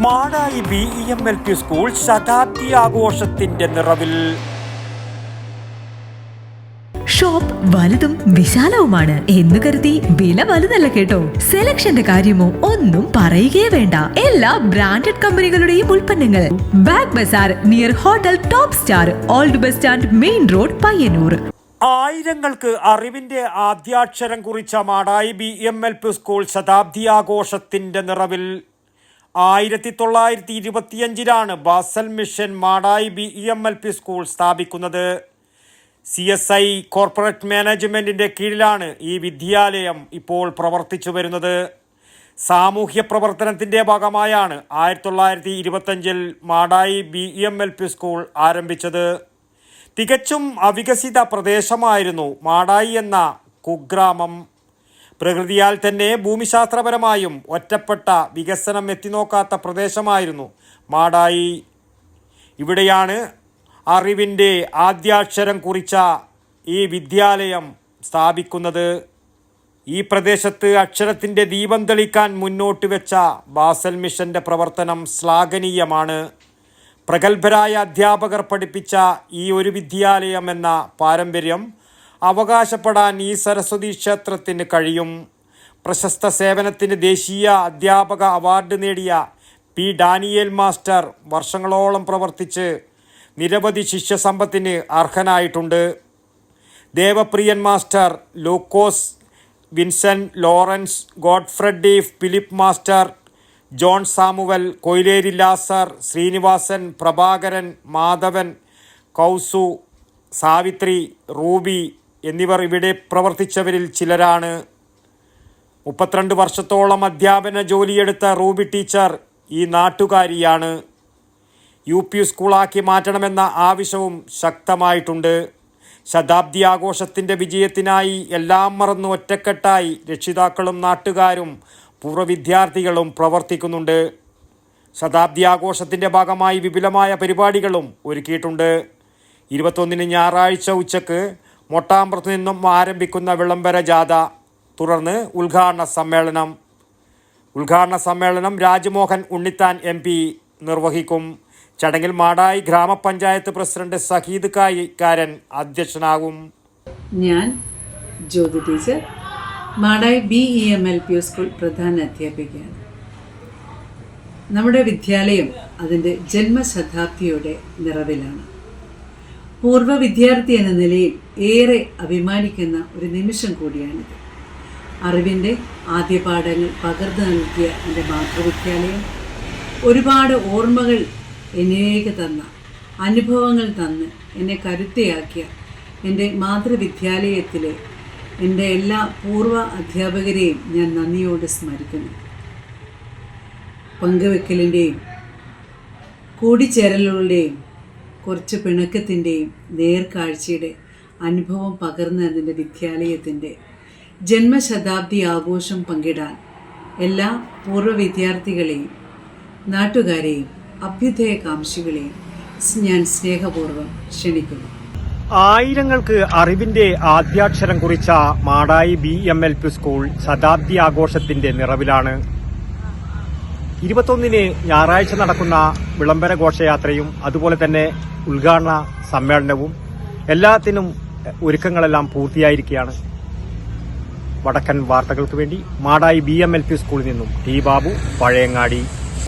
Madayi B E M L P school ശതാബ്ദി ആഘോഷത്തിന്റെ നിറവിൽ. Shop വലുതും വിശാലവുമാണ് എന്ന് കരുതി വില വലുതല്ല കേട്ടോ. സെലക്ഷന്റെ കാര്യമോ ഒന്നും പറയുകയേ വേണ്ട. എല്ലാ ബ്രാൻഡഡ് കമ്പനികളുടെയും ഉൽപ്പന്നങ്ങൾ. Bag bazaar near hotel top star old bus stand main road Payyanur. ആയിരങ്ങൾക്ക് അറിവിന്റെ ആദ്യാക്ഷരം കുറിച്ച Madayi B M L P school ശതാബ്ദി ആഘോഷത്തിന്റെ നിറവിൽ. ആയിരത്തി തൊള്ളായിരത്തി ഇരുപത്തിയഞ്ചിലാണ് Basel mission Madayi B E M L P school സ്ഥാപിക്കുന്നത്. സി എസ് ഐ കോർപ്പറേറ്റ് മാനേജ്മെന്റിന്റെ കീഴിലാണ് ഈ വിദ്യാലയം ഇപ്പോൾ പ്രവർത്തിച്ചു വരുന്നത്. സാമൂഹ്യ പ്രവർത്തനത്തിന്റെ ഭാഗമായാണ് ആയിരത്തി തൊള്ളായിരത്തി ഇരുപത്തഞ്ചിൽ Madayi B E M L P school ആരംഭിച്ചത്. തികച്ചും അവികസിത പ്രദേശമായിരുന്നു മാടായി എന്ന കുഗ്രാമം. പ്രകൃതിയാൽ തന്നെ ഭൂമിശാസ്ത്രപരമായും ഒറ്റപ്പെട്ട വികസനം എത്തിനോക്കാത്ത പ്രദേശമായിരുന്നു മാടായി. ഇവിടെയാണ് അറിവിന്റെ ആദ്യാക്ഷരം കുറിച്ച ഈ വിദ്യാലയം സ്ഥാപിക്കുന്നത്. ഈ പ്രദേശത്ത് അക്ഷരത്തിന്റെ ദീപം തെളിക്കാൻ മുന്നോട്ട് വെച്ച ബാസൽ മിഷന്റെ പ്രവർത്തനം ശ്ലാഘനീയമാണ്. പ്രഗത്ഭരായ അധ്യാപകർ പഠിപ്പിച്ച ഈ ഒരു വിദ്യാലയം എന്ന പാരമ്പര്യം അവകാശപ്പെടാൻ ഈ സരസ്വതി ക്ഷേത്രത്തിന് കഴിയും. പ്രശസ്ത സേവനത്തിന് ദേശീയ അധ്യാപക അവാർഡ് നേടിയ പി ഡാനിയേൽ മാസ്റ്റർ വർഷങ്ങളോളം പ്രവർത്തിച്ച് നിരവധി ശിഷ്യസമ്പത്തിന് അർഹനായിട്ടുണ്ട്. Devapriyan master Lukose Vincent Lawrence Godfredy Philip master John Samuel Koileri Lazar Sreenivasan Prabhakaran Madhavan Kausu Savithri Ruby എന്നിവർ ഇവിടെ പ്രവർത്തിച്ചവരിൽ ചിലരാണ്. മുപ്പത്തിരണ്ട് വർഷത്തോളം അധ്യാപന ജോലിയെടുത്ത റൂബി ടീച്ചർ ഈ നാട്ടുകാരിയാണ്. യു പി സ്കൂളാക്കി മാറ്റണമെന്ന ആവശ്യവും ശക്തമായിട്ടുണ്ട്. ശതാബ്ദി ആഘോഷത്തിന്റെ വിജയത്തിനായി എല്ലാം മറന്ന് ഒറ്റക്കെട്ടായി രക്ഷിതാക്കളും നാട്ടുകാരും പൂർവ വിദ്യാർത്ഥികളും പ്രവർത്തിക്കുന്നുണ്ട്. ശതാബ്ദി ആഘോഷത്തിന്റെ ഭാഗമായി വിപുലമായ പരിപാടികളും ഒരുക്കിയിട്ടുണ്ട്. ഇരുപത്തൊന്നിന് ഞായറാഴ്ച ഉച്ചയ്ക്ക് മൊട്ടാമ്പുറത്ത് നിന്നും ആരംഭിക്കുന്ന വിളംബര ജാഥ തുടർന്ന് ഉദ്ഘാടന സമ്മേളനം. ഉദ്ഘാടന സമ്മേളനം രാജ്മോഹൻ ഉണ്ണിത്താൻ എം പി നിർവഹിക്കും. ചടങ്ങിൽ മാടായി ഗ്രാമപഞ്ചായത്ത് പ്രസിഡന്റ് സഹീദ് കായിക്കാരൻ അധ്യക്ഷനാകും. ഞാൻ Jyothi teacher Madayi B E M L P school പ്രധാന അധ്യാപികയാണ്. നമ്മുടെ വിദ്യാലയം അതിന്റെ ജന്മശതാബ്ദിയുടെ നിറവിലാണ്. പൂർവ വിദ്യാർത്ഥി എന്ന നിലയിൽ ഏറെ അഭിമാനിക്കുന്ന ഒരു നിമിഷം കൂടിയാണിത്. അറിവിന്റെ ആദ്യ പാഠങ്ങൾ പകർന്നു നൽകിയ എന്റെ മാതൃവിദ്യാലയം ഒരുപാട് ഓർമ്മകൾ എന്നിലേക്ക് തന്ന അനുഭവങ്ങൾ തന്ന് എന്നെ കരുത്തയാക്കിയ എന്റെ മാതൃവിദ്യാലയത്തിലെ എന്റെ എല്ലാ പൂർവ അധ്യാപകരെയും ഞാൻ നന്ദിയോട് സ്മരിക്കുന്നു. പങ്കുവെക്കലിന്റെയും കൂടിച്ചേരലുകളുടെയും കുറച്ച് പിണക്കത്തിന്റെയും നേർക്കാഴ്ചയുടെ അനുഭവം പകർന്നു അതിന്റെ വിദ്യാലയത്തിന്റെ ജന്മശതാബ്ദി ആഘോഷം പങ്കിടാൻ എല്ലാ പൂർവ വിദ്യാർത്ഥികളെയും നാട്ടുകാരെയും അഭ്യുദയകാംക്ഷികളെയും ഞാൻ സ്നേഹപൂർവം ക്ഷണിക്കുന്നു. ആയിരങ്ങൾക്ക് അറിവിന്റെ ആദ്യാക്ഷരം കുറിച്ച Madayi B M L P school ശതാബ്ദി ആഘോഷത്തിന്റെ നിറവിലാണ്. ഇരുപത്തൊന്നിന് ഞായറാഴ്ച നടക്കുന്ന വിളംബര ഘോഷയാത്രയും അതുപോലെ തന്നെ ഉദ്ഘാടന സമ്മേളനവും എല്ലാത്തിനും ഒരുക്കങ്ങളെല്ലാം പൂർത്തിയായിരിക്കുകയാണ്. വടക്കൻ വാർത്തകൾക്ക് വേണ്ടി Madayi B M L P സ്കൂളിൽ നിന്നും ടി ബാബു പഴയങ്ങാടി.